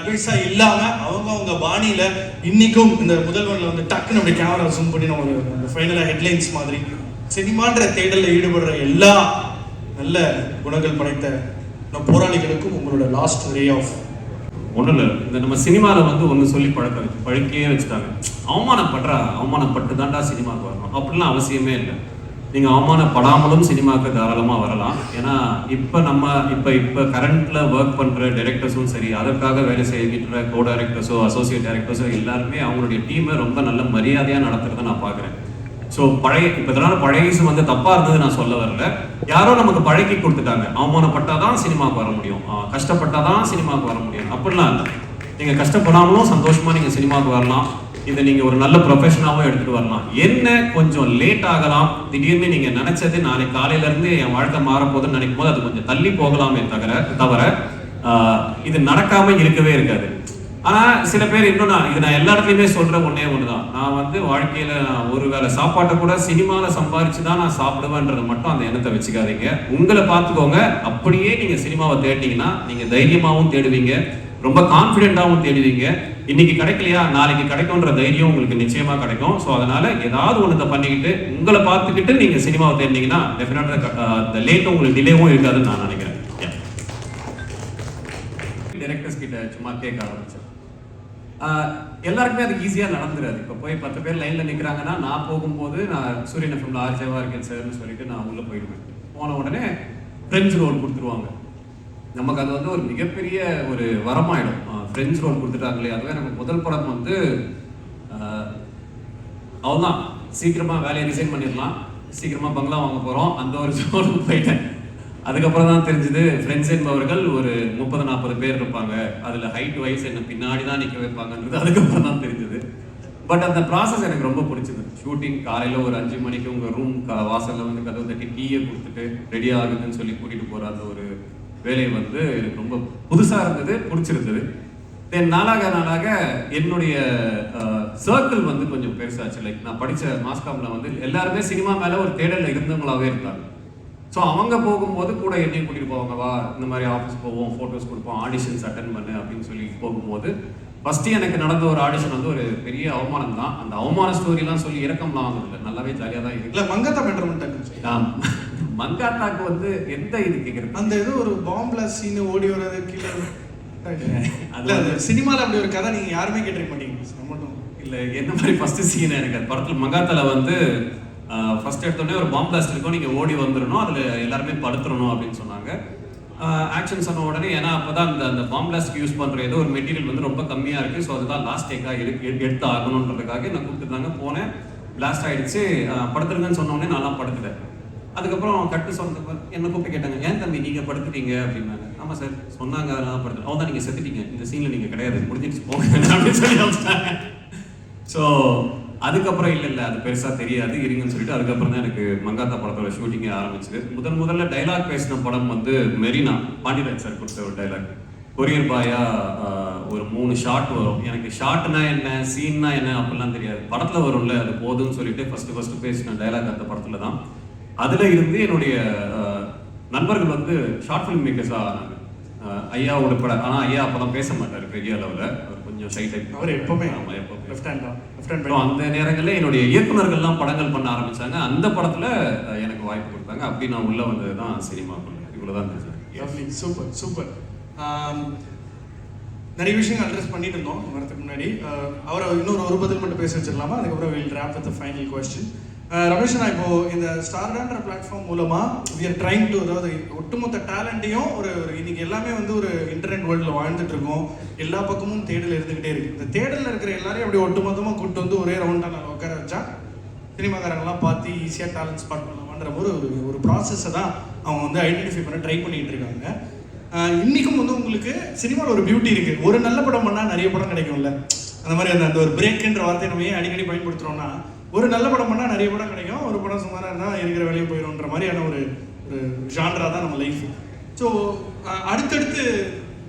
அட்வைஸா இல்லாம அவங்க அவங்க பாணியில இன்னைக்கும் இந்த முதல்வன்ல வந்து டக்குன்னு அப்படி கேமரா ஜூம் பண்ணி நம்ம ஒரு அந்த ஃபைனலா ஹெட்லைன்ஸ் மாதிரி சினிமான்ற தேடல்ல ஈடுபடுற எல்லா நல்ல குணங்கள் படைத்த போராளிகளுக்கும் உங்களோட லாஸ்ட் ரே ஆஃப் ஒன்றும் இல்லை. இந்த நம்ம சினிமாவில் வந்து ஒன்று சொல்லி பழக்க வச்சு பழக்கையே வச்சுட்டாங்க. அவமானப்படுறா அவமானப்பட்டு தாண்டா சினிமாவுக்கு வரணும். அப்படிலாம் அவசியமே இல்லை. நீங்கள் அவமானப்படாமலும் சினிமாவுக்கு தாராளமாக வரலாம். ஏன்னா இப்போ நம்ம இப்போ இப்போ கரண்ட்டில் ஒர்க் பண்ணுற டைரக்டர்ஸும் சரி அதற்காக வேலை செய்கின்ற கோ டைரக்டர்ஸோ அசோசியேட் டைரக்டர்ஸோ எல்லாருமே அவங்களுடைய டீமை ரொம்ப நல்ல மரியாதையாக நடத்துறதை நான் பார்க்குறேன். ஸோ பழைய இப்போ இதனால பழையசு வந்து தப்பாக இருந்தது நான் சொல்ல வரல. யாரோ நமக்கு பழக்கி கொடுத்துட்டாங்க. அவமானப்பட்டாதான் சினிமாவுக்கு வர முடியும். ஆஹ் கஷ்டப்பட்டாதான் சினிமாவுக்கு வர முடியும். அப்படிலாம் இல்லை. நீங்கள் கஷ்டப்படாமலும் சந்தோஷமா நீங்கள் சினிமாவுக்கு வரலாம். இதை நீங்க ஒரு நல்ல ப்ரொஃபஷனாகவும் எடுத்துட்டு வரலாம். என்ன கொஞ்சம் லேட் ஆகலாம்? திடீர்னு நீங்க நினச்சது நாளைக்கு காலையில இருந்து என் வாழ்க்கை மாறப்போகுதுன்னு நினைக்கும் போது அது கொஞ்சம் தள்ளி போகலாமே தவிர தவிர ஆஹ் இது நடக்காம இருக்கவே இருக்காது. ஆனா சில பேர் இன்னும் நான் இது நான் எல்லா இடத்துலையுமே சொல்கிற ஒன்றே ஒண்ணே ஒண்ணுதான். நான் வந்து வாழ்க்கையில ஒரு வேளை சாப்பாட்டை கூட சினிமாவில் சம்பாரிச்சு தான் நான் சாப்பிடுவேன்றது மட்டும் அந்த எண்ணத்தை வச்சுக்காதீங்க. உங்களை பார்த்துக்கோங்க. அப்படியே நீங்க சினிமாவை தேடினீங்கன்னா நீங்க தைரியமாவும் தேடுவீங்க. ரொம்ப கான்பிடென்ட்டாவும் தேடுவீங்க. இன்னைக்கு கிடைக்கலையா? நாளைக்கு கிடைக்கும்ன்ற தைரியம் உங்களுக்கு நிச்சயமா கிடைக்கும். ஸோ அதனால ஏதாவது ஒன்றத்தை பண்ணிக்கிட்டு உங்களை பார்த்துக்கிட்டு நீங்க சினிமாவை தேடினீங்கன்னா டெஃபினட்டாக இந்த லேட்டும் உங்களுக்கு டிலேவும் இருக்காதுன்னு நான் நினைக்கிறேன். டேரக்டர்ஸ் கிட்ட சும்மா கேட்க ஆரம்பிச்சேன். எல்லாருக்குமே அது ஈஸியாக நடந்துருது. இப்போ போய் பத்து பேர் லைனில் நிற்கிறாங்கன்னா நான் போகும்போது நான் சூரியன் எஃப்எம்ல ஆர்ஜேவா இருக்கேன் சார்னு சொல்லிட்டு நான் உள்ளே போயிடுவேன். போன உடனே ஃப்ரெண்ட்ஸ் ரோல் கொடுத்துருவாங்க. நமக்கு அது வந்து ஒரு மிகப்பெரிய ஒரு வரமாயிடும். ஃப்ரெண்ட்ஸ் ரோல் கொடுத்துட்டாங்களே அதுவே எனக்கு முதல் படம் வந்து ஆஹ் அவ்வளோதான் சீக்கிரமாக வேலையை ரிசைன் பண்ணிடலாம். சீக்கிரமாக பங்களா வாங்க போகிறோம் அந்த ஒரு ஜோனுக்கு போயிட்டேன். அதுக்கப்புறம் தான் தெரிஞ்சது ஃப்ரெண்ட்ஸ் என்பவர்கள் ஒரு முப்பது நாற்பது பேர் இருப்பாங்க. அதில் ஹைட் வைஸ் என்ன பின்னாடி தான் நிற்க வைப்பாங்கன்றது அதுக்கப்புறம் தான் தெரிஞ்சது. பட் அந்த ப்ராசஸ் எனக்கு ரொம்ப பிடிச்சது. ஷூட்டிங் காலையில் ஒரு அஞ்சு மணிக்கு உங்கள் ரூம் வாசலில் வந்து கதவு தட்டி டீயை கொடுத்துட்டு ரெடி ஆகுதுன்னு சொல்லி கூட்டிகிட்டு போகிற அந்த ஒரு வேலை வந்து எனக்கு ரொம்ப புதுசாக இருந்தது பிடிச்சிருந்தது. தென் நாளாக நாளாக என்னுடைய சர்க்கிள் வந்து கொஞ்சம் பெருசாச்சு. லைக் நான் படித்த மாஸ்காமில் வந்து எல்லாருமே சினிமா மேலே ஒரு தேடலில் இருந்தவங்களாவே இருந்தாங்க. ஸோ அவங்க போகும்போது கூட என்னையும் கூட்டிகிட்டு போவாங்க வா இந்த மாதிரி ஆஃபீஸ் போவோம் ஃபோட்டோஸ் கொடுப்போம் ஆடிஷன்ஸ் அட்டன் பண்ணு அப்படின்னு சொல்லி போகும்போது ஃபஸ்ட்டு எனக்கு நடந்த ஒரு ஆடிஷன் வந்து ஒரு பெரிய அவமானம் தான். அந்த அவமான ஸ்டோரிலாம் சொல்லி இறக்கம்லாம் வாங்குறதில்ல நல்லாவே ஜாலியாக தான் இருக்கு. இல்ல மங்கத்தா மெட்ரமெண்ட் ஆம். மங்காத்தாக்கு வந்து எந்த இது கேட்குறது அந்த ஏதோ ஒரு பாம்புல சீனு ஓடி வர்றது கீழே அது சினிமால அப்படி ஒரு கதை நீங்க யாருமே கேட்டிருக்க மாட்டீங்க. மட்டும். இல்ல என்ன மாதிரி ஃபர்ஸ்ட் சீன் எனக்கு? அது படத்துல மங்காத்தால வந்து ஃபர்ஸ்ட் எடுத்தோடனே ஒரு பாம்பு பிளாஸ்ட் இருக்கும். நீங்க ஓடி வந்துடணும் அதுல எல்லாருமே படுத்துடணும் அப்படின்னு சொன்னாங்க. ஆக்ஷன் சொன்ன உடனே ஏன்னா அப்பதான் அந்த அந்த பாம்பு பிளாஸ்ட்க்கு யூஸ் பண்ற ஏதோ ஒரு மெட்டீரியல் வந்து ரொம்ப கம்மியா இருக்கு. ஸோ அதுதான் லாஸ்ட் டேக்கா எடுத்து ஆகணுன்றதுக்காக என்ன கூப்பிட்டுருந்தாங்க போனேன். பிளாஸ்ட் ஆயிடுச்சு. அஹ், படுத்துருங்கன்னு சொன்ன உடனே நான்லாம் படுத்துட்டேன். அதுக்கப்புறம் கட்டு சொன்ன என்ன கூப்பிட்டு கேட்டாங்க ஏன் தம்பி நீங்கள் படுத்துட்டீங்க? அப்படின்னாங்க. ஆமாம் சார். சொன்னாங்க அதெல்லாம் படுத்து அவன் தான் நீங்கள் செத்துட்டீங்க. இந்த சீனில் நீங்கள் கிடையாது. முடிஞ்சிடுச்சு போங்க. அப்படின்னு சொல்லி வச்சுட்டாங்க ஸோ அதுக்கப்புறம் இல்லை இல்லை. அது பெருசாக தெரியாது. இருங்கன்னு சொல்லிட்டு அதுக்கப்புறம் தான் எனக்கு மங்காத்தா படத்தோட ஷூட்டிங்கே ஆரம்பிச்சது. முதன் முதல்ல டைலாக் பேசின படம் வந்து மெரினா. பாண்டிராஜ் சார் கொடுத்த ஒரு டைலாக் கொரியர் பாயா ஒரு மூணு ஷாட் வரும். எனக்கு ஷாட்னா என்ன? சீன்னா என்ன? அப்படிலாம் தெரியாது. படத்தில் வரும்ல அது போதும்னு சொல்லிட்டு ஃபஸ்ட்டு ஃபஸ்ட்டு பேசின டைலாக் அந்த படத்தில் தான் அதில் இருந்து என்னுடைய நண்பர்கள் வந்து ஷார்ட் ஃபிலிம் மேக்கர்ஸாக ஆனாங்க. ஐயாவோட படம் ஆனால் ஐயா அப்போதான் பேச மாட்டார் பெரிய அளவில். அவர் கொஞ்சம் ஷை டைப் அவர் எப்பவுமே ஆமாம் எப்பவுமே. லெஃப்ட் ஹேண்ட் தான். லெஃப்ட் ஹேண்ட் அந்த நேரங்களில் என்னுடைய இயக்குனர்கள்லாம் படங்கள் பண்ண ஆரம்பிச்சாங்க. அந்த படத்துல எனக்கு வாய்ப்பு கொடுத்தாங்க. அப்படி நான் உள்ள வந்தது தான் சினிமாக்குள்ள இவ்வளவுதான் தெரிஞ்சது லவ்லி சூப்பர் சூப்பர் நிறைய விஷயங்கள் அட்ரஸ் பண்ணிட்டு இருந்தோம். வரதுக்கு முன்னாடி. அவரை இன்னொரு ஒரு பதில் மட்டும் பேச வச்சிடலாமா? அதுக்கப்புறம் will wrap with final question Ramesh நான் இப்போ இந்த ஸ்டார்டான்ற பிளாட்ஃபார்ம் மூலமா வி ஆர் ட்ரைங் டு அதாவது ஒட்டுமொத்த டேலண்ட்டையும் ஒரு ஒரு இன்னைக்கு எல்லாமே வந்து ஒரு இன்டர்நெட் வேர்ல்டில் வாழ்ந்துட்டு இருக்கோம். எல்லா பக்கமும் தேடல் இருந்துகிட்டே இருக்கு. இந்த தேடலில் இருக்கிற எல்லாரையும் அப்படி ஒட்டுமொத்தமாக கூட்டு வந்து ஒரே ரவுண்டாக நான் உட்கார வச்சா சினிமாக்காரங்களாம் பார்த்து ஈஸியாக டேலண்ட் ஸ்பாட் பண்ணலாம்ன்ற ஒரு ஒரு ஒரு ப்ராசஸை தான் அவங்க வந்து ஐடென்டிஃபை பண்ண ட்ரை பண்ணிட்டு இருக்காங்க. இன்றைக்கும் இன்னைக்கும் வந்து உங்களுக்கு சினிமாவில் ஒரு பியூட்டி இருக்கு. ஒரு நல்ல படம் பண்ணால் நிறைய படம் கிடைக்கும்ல. அந்த மாதிரி அந்த அந்த ஒரு பிரேக்குன்ற வார்த்தையை நம்ம ஏன் அடிக்கடி பயன்படுத்துகிறோம்னா ஒரு நல்ல படம் பண்ணால் நிறைய படம் கிடைக்கும் ஒரு படம் சுமாராக இருந்தால் இருக்கிற வேலையை போயிடும்ன்ற மாதிரியான ஒரு ஒரு ஜான்ரா தான் நம்ம லைஃப் ஸோ அடுத்தடுத்து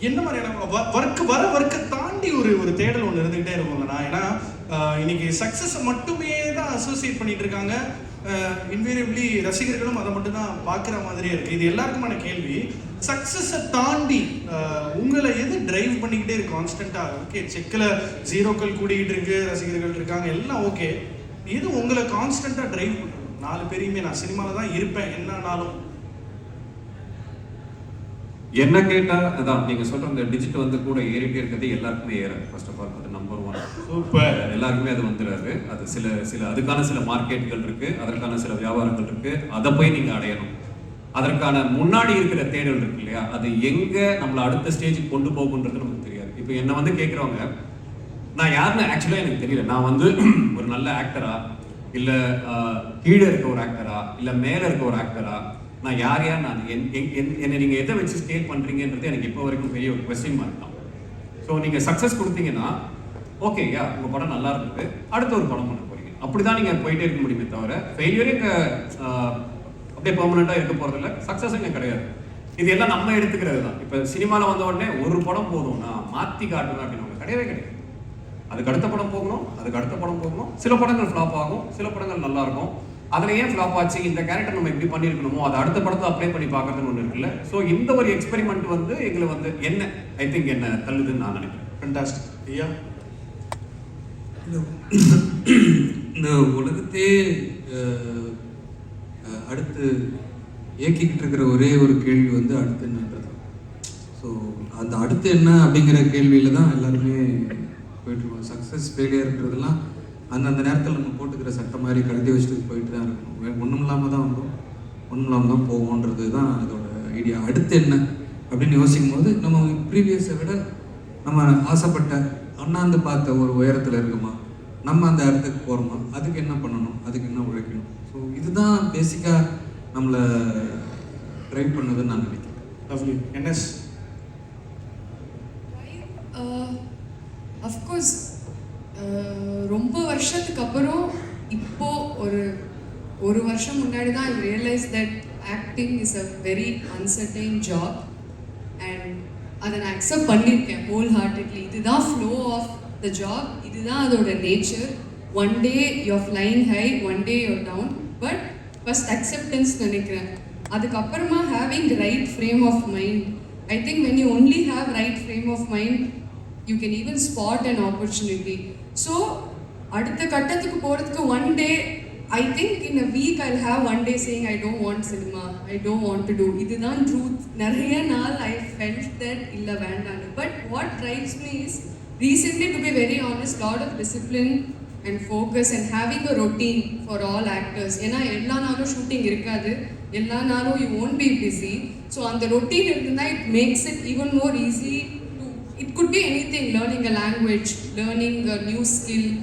என்ன மாதிரியான ஒர்க் வர ஒர்க்கை தாண்டி ஒரு ஒரு தேடல் ஒன்று இருந்துகிட்டே இருக்கும்லண்ணா ஏன்னா இன்னைக்கு சக்ஸஸை மட்டுமே தான் அசோசியேட் பண்ணிட்டு இருக்காங்க. இன்வேரியபிளி ரசிகர்களும் அதை மட்டும்தான் பார்க்குற மாதிரியே இருக்கு. இது எல்லாருக்குமான கேள்வி. சக்ஸஸை தாண்டி உங்களை எது டிரைவ் பண்ணிக்கிட்டே இருக்கு கான்ஸ்டண்ட்டாக ஓகே செக்கில் ஜீரோக்கள் கூடிக்கிட்டு இருக்கு ரசிகர்கள் இருக்காங்க எல்லாம் ஓகே எது உங்களை கான்ஸ்டண்ட்டாக டிரைவ் பண்ணுறது நாலு பேரையுமே நான் சினிமாவில் தான் இருப்பேன் என்னன்னாலும் என்ன கேட்டா அதான் நீங்க சொல்ற அந்த டிஜிட் வந்து கூட ஏறிட்டே இருக்கிறது எல்லாருக்குமே ஏறாது. ஃபர்ஸ்ட் ஆஃப் ஆல் அது நம்பர் ஒன் சூப்பர் எல்லாருக்குமே அது வந்துடாது அது சில சில அதுக்கான சில மார்க்கெட்டுகள் இருக்கு அதற்கான சில வியாபாரங்கள் இருக்கு அதை போய் நீங்க அடையணும். அதற்கான முன்னாடி இருக்கிற தேடல் இருக்கு இல்லையா? அது எங்க நம்மள அடுத்த ஸ்டேஜுக்கு கொண்டு போகுன்றது நமக்கு தெரியாது. இப்போ என்ன வந்து கேட்குறவங்க நான் யாருன்னு ஆக்சுவலாக எனக்கு தெரியல. நான் வந்து ஒரு நல்ல ஆக்டரா இல்ல கீழே இருக்க ஒரு ஆக்டரா இல்ல மேல இருக்க ஒரு ஆக்டரா நான் யார் யார் நான்? என்- என்- என்னை நீங்கள் எதை வச்சு ஸ்கேல் பண்ணுறீங்கன்றது எனக்கு இப்போ வரைக்கும் பெரிய ஒரு கொஸ்டின் மார்க் தான். ஸோ நீங்கள் சக்ஸஸ் கொடுத்தீங்கன்னா ஓகே யா உங்கள் படம் நல்லா இருந்தது. அடுத்த ஒரு படம் பண்ண போறீங்க. அப்படிதான் நீங்கள் போயிட்டே இருக்க முடியுமே தவிர ஃபெயிலியரே அப்படியே பெர்மனண்டா இருக்க போகிறதில்ல சக்ஸஸ் இங்கே கிடையாது. இது எல்லாம் நம்ம எடுத்துக்கிறது தான். இப்போ சினிமாவில் வந்த உடனே ஒரு படம் போதும் நான் மாற்றி காட்டுவேன் அப்படின்னு கிடையவே கிடையாது. அதுக்கு அடுத்த படம் போகணும் அதுக்கு அடுத்த படம் போகணும். சில படங்கள் ஃப்ளாப் ஆகும் சில படங்கள் நல்லா இருக்கும். அதுல ஏன் ஃப்ளாப் ஆச்சு? இந்த கேரக்டர் நம்ம இப்படி பண்ணியிருக்கணுமோ அதை அடுத்த படத்தை அப்ளை பண்ணி பார்க்கறதுன்னு ஒன்று இருக்குல்ல. ஸோ இந்த ஒரு எக்ஸ்பெரிமெண்ட் வந்து எங்களை வந்து என்ன ஐ திங்க் என்ன தள்ளுதுன்னு நான் நினைக்கிறேன். ஃபண்டாஸ்டிக் ஐயா? இந்த- இந்த உலகத்தையே அடுத்து இயக்கிக்கிட்டு இருக்கிற ஒரே ஒரு கேள்வி வந்து அடுத்து என்னன்றது. ஸோ அந்த அடுத்து என்ன அப்படிங்கிற கேள்வியில தான் எல்லாருமே போயிட்டு இருக்கோம். சக்ஸஸ் ஃபெயிலியர்ன்றதெல்லாம் அந்தந்த நேரத்தில் நம்ம போட்டுக்கிற சட்டை மாதிரி கழுதி வச்சுட்டு போயிட்டு தான் இருக்கணும். ஒன்றும் இல்லாமல் தான் வந்தோம். ஒன்றும் இல்லாமல் தான் போவோன்றது தான் அதோட ஐடியா அடுத்து என்ன? அப்படின்னு யோசிக்கும் போது நம்ம ப்ரீவியஸை விட நம்ம ஆசைப்பட்ட அண்ணாந்து பார்த்த ஒரு உயரத்தில் இருக்குமா? நம்ம அந்த இடத்துக்கு போகிறோமா அதுக்கு என்ன பண்ணணும்? அதுக்கு என்ன உழைக்கணும்? ஸோ இதுதான் பேசிக்காக நம்மளை ட்ரைவ் பண்ணதுன்னு நான் நினைக்கிறேன். லவ்லி என்எஸ் அஃப்கோர்ஸ் ரொம்ப வருஷத்துக்கு அப்புறம் இப்போ ஒரு ஒரு வருஷம் முன்னாடி தான் I realize that acting is a very uncertain job and அதை நான் அக்செப்ட் பண்ணியிருக்கேன் ஹோல் ஹார்ட்டட்லி இதுதான் ஃப்ளோ ஆஃப் த ஜாப் இதுதான் அதோட nature one day you're flying high one day you're down but first acceptance நினைக்கிறேன். அதுக்கப்புறமா having right frame of mind I think when you only have right frame of mind you can even spot and opportunity so அடுத்த கட்டத்துக்கு போகிறதுக்கு one day I think in a week I have one day saying I don't want cinema I don't want to do இதுதான் truth நிறைய நாள் I felt that இல்லை வேண்டான்னு but what drives me is to be very honest lot of discipline and focus and having a routine for all actors ஏன்னா எல்லா நாளும் shooting இருக்காது. எல்லா நாளும் you won't be busy so அந்த ரொட்டீன் இருந்தால் it makes it even more easy it could be anything learning a language, learning a new skill,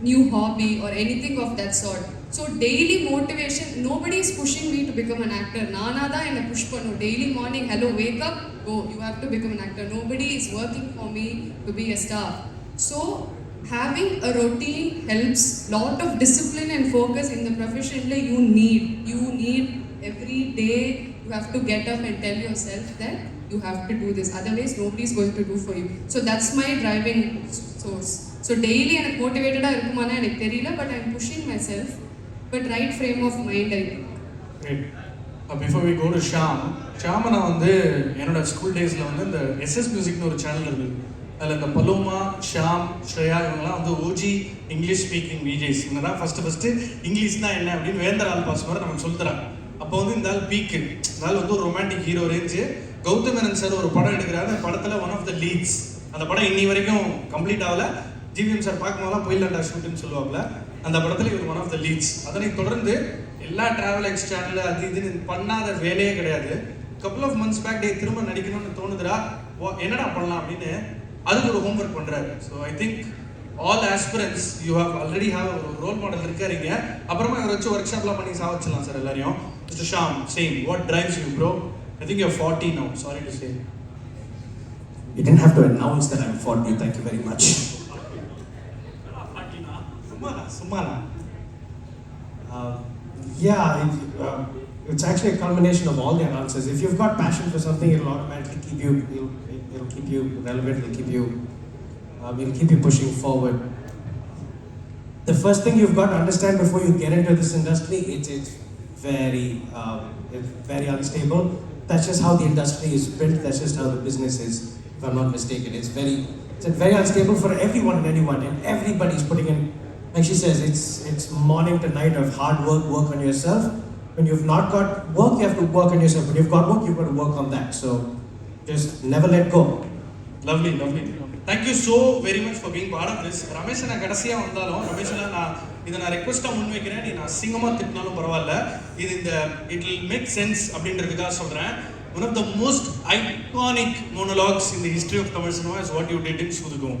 new hobby, or anything of that sort. So daily motivation, nobody is pushing me to become an actor. Nana da a push No. Daily morning, hello, wake up, go. You have to become an actor. Nobody is working for me to be a star. So having a routine helps. Lot of discipline and focus in the profession you need. You need every day. You have to get up and tell yourself that you have to do this. Otherwise, nobody is going to do for you. So that's my driving source. So daily எனக்கு மோட்டிவேட்டடாக இருக்குமானா எனக்கு தெரியல but I'm pushing myself but right frame of mind I think before we go to Shaam ஷாமை நான் வந்து என்னோட school டேஸில் வந்து இந்த எஸ்எஸ் மியூசிக்னு ஒரு சேனல் இருந்தது. அதில் இந்த பலோமா ஷாம் ஸ்ரேயா இவங்கெல்லாம் வந்து ஓஜி இங்கிலீஷ் ஸ்பீக்கிங் விஜேஸ் இவங்க தான் ஃபஸ்ட்டு ஃபஸ்ட்டு இங்கிலீஷ்னா என்ன அப்படின்னு வேந்தர் ஆல் பாஸ் மாதிரி நமக்கு சொல்லுறாங்க அப்போ வந்து இந்த ஆள் பீக்கு இந்த ஆள் வந்து ஒரு romantic hero range Gautham Menon sir ஒரு படம் எடுக்கிறாரு. அந்த படத்தில் ஒன் ஆஃப் த லீட்ஸ் அந்த படம் இன்னி வரைக்கும் கம்ப்ளீட் ஆகல. ஜிவிஎம் சார் பார்க்கும்போதெல்லாம் போயிடலாண்டா ஷூட்டுன்னு சொல்லுவாங்கல்ல அந்த படத்தில் இவர் ஒன் ஆஃப் த லீட்ஸ் அதனை தொடர்ந்து எல்லா டிராவல் எக்ஸ் சேனல் அது இதுன்னு பண்ணாத வேலையே கிடையாது. கப்புள் ஆஃப் மந்த்ஸ் பேக் டே திரும்ப நடிக்கணும்னு தோணுதுடா. ஓ, என்னடா பண்ணலாம் அப்படின்னு அதுக்கு ஒரு ஹோம்ஒர்க் பண்ணுறாரு so I think all aspirants you have already have ஒரு ரோல் மாடல் இருக்காருங்க. அப்புறமா இவர் வச்சு ஒர்க் ஷாப்லாம் பண்ணி சாவச்சிடலாம் சார் எல்லாரையும். Mister Shaam same what drives you bro I think you're 40 now, sorry to say. You didn't have to announce that I'm 40, thank you very much. Uh, yeah, it, uh, it's actually a culmination of all the answers. If you've got passion for something, it'll automatically keep you, it'll, it'll keep you relevant, it'll keep you, um, it'll keep you pushing forward. The first thing you've got to understand before you get into this industry, it, it's very, um, it's very unstable That's just how the industry is built. That's just how the business is, if I'm not mistaken. It's very, it's very unstable for everyone and anyone, and everybody's putting in. Like she says, it's it's morning to night of hard work, work on yourself. When you've not got work, you have to work on yourself. When you've got work, you've got to work on that. So just never let go. Lovely lovely thank you so very much for being part of this Ramesh நான் கடைசியாக வந்தாலும் ரமேஷ் நான் இதை நான் ரெக்வஸ்ட்டாக முன்வைக்கிறேன் நீ நான் அசிங்கமாக திட்டினாலும் பரவாயில்ல. இது இந்த இட் வில் மேக் சென்ஸ் அப்படின்றதுக்காக சொல்கிறேன் one of the most iconic monologues இந்த history of Tamil cinema is what you did in Soodhu Kavvum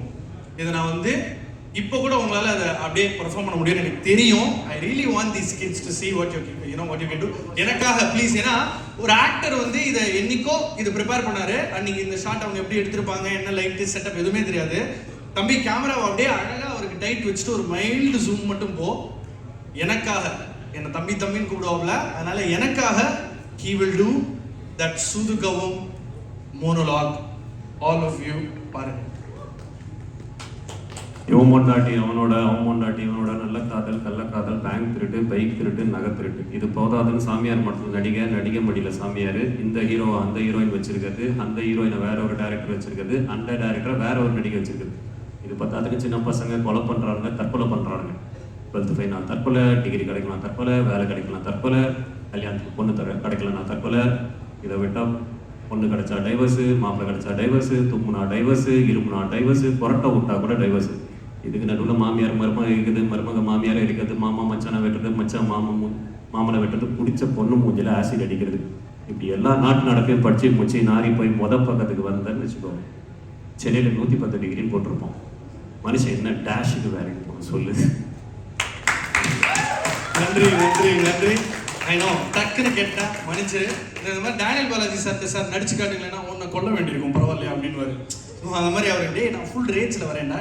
இதை நான் வந்து இப்போ கூட உங்களால் அதை அப்படியே பர்ஃபார்ம் பண்ண முடியும்னு எனக்கு தெரியும். I really want these kids to see what you you know what you can do எனக்காக ப்ளீஸ் ஏன்னா ஒரு ஆக்டர் வந்து இதை என்னைக்கோ இதை ப்ரிப்பேர் பண்ணாரு. அன்னைக்கு இந்த ஷாட் அவங்க எப்படி எடுத்திருப்பாங்க என்ன லைட்டு செட்டப் எதுவுமே தெரியாது. தம்பி கேமராவை அப்படியே அழகாக டைட் வச்சுட்டு ஒரு மைல்டு ஜூம் மட்டும் போ. எனக்காக என்னை தம்பி தம்பின்னு கூப்பிடுவாப்ல அதனால எனக்காக he will do that Soodhu Kavvum monologue all of you பாருங்க. இவன் பொண்டாட்டி அவனோட அவன் பொண்டாட்டி இவனோட நல்ல காதல் கள்ளக்காதல் பேங்க் திருட்டு பைக் திருட்டு நகை திருட்டு. இது போதாதுன்னு சாமியார் மட்டும் நடிகை நடிகை மடியில சாமியார். இந்த ஹீரோ அந்த ஹீரோயின் வச்சிருக்கிறது. அந்த ஹீரோயினை வேற ஒரு டேரக்டர் வச்சிருக்கிறது. அந்த டேரக்டரை வேற ஒரு நடிகை வச்சிருக்கிறது. இது பத்தாத்துக்கு சின்ன பசங்க கொலை பண்ணுறாங்க தற்கொலை பண்ணுறாங்க டுவெல்த்து ஃபைன் தற்கொலை டிகிரி கிடைக்கலாம் தற்கொலை வேலை கிடைக்கலாம் தற்கொலை கல்யாணத்துக்கு பொண்ணு தர கிடைக்கலனா தற்கொலை. இதை விட்டால் பொண்ணு கிடைச்சா டைவர்ஸு மாப்பிள்ளை கிடைச்சா டைவர்ஸு தும்முனா டைவர்ஸு இருமுனா டைவர்ஸு புரட்ட விட்டா கூட டைவர்ஸு இதுக்கு நடுவில் மாமியார் மருமக இருக்குது மருமக மாமியார் இருக்கிறது மாமா மச்சானை வெட்டுறது மச்சான் மாமா மாமனை வெட்டுறது பிடிச்ச பொண்ணு மூஞ்சில் ஆசிட் அடிக்கிறது. இப்படி எல்லா நாட்டு நடக்கையும் படிச்சு முச்சி நாரி போய் மொத பக்கத்துக்கு வந்தேன்னு வச்சுக்கோங்க. சென்னையில் நூற்றி பத்து டிகிரின்னு போட்டிருப்போம். மனுஷன் என்ன டேஷுக்கு வேலைக்கு போக சொல்லு. நன்றி நன்றி நன்றி. ஐநோ டக்குன்னு கேட்டேன் மன்னிச்சு இந்த மாதிரி டேனியல் பாலாஜி சார் சார் நடிச்சு காட்டுங்களேன்னா உன்னை கொல்ல வேண்டியிருக்கும் பரவாயில்லையா அப்படின்னு அந்த மாதிரி அவர் டே நான் ஃபுல் ரேஞ்சில் வரேன்டா.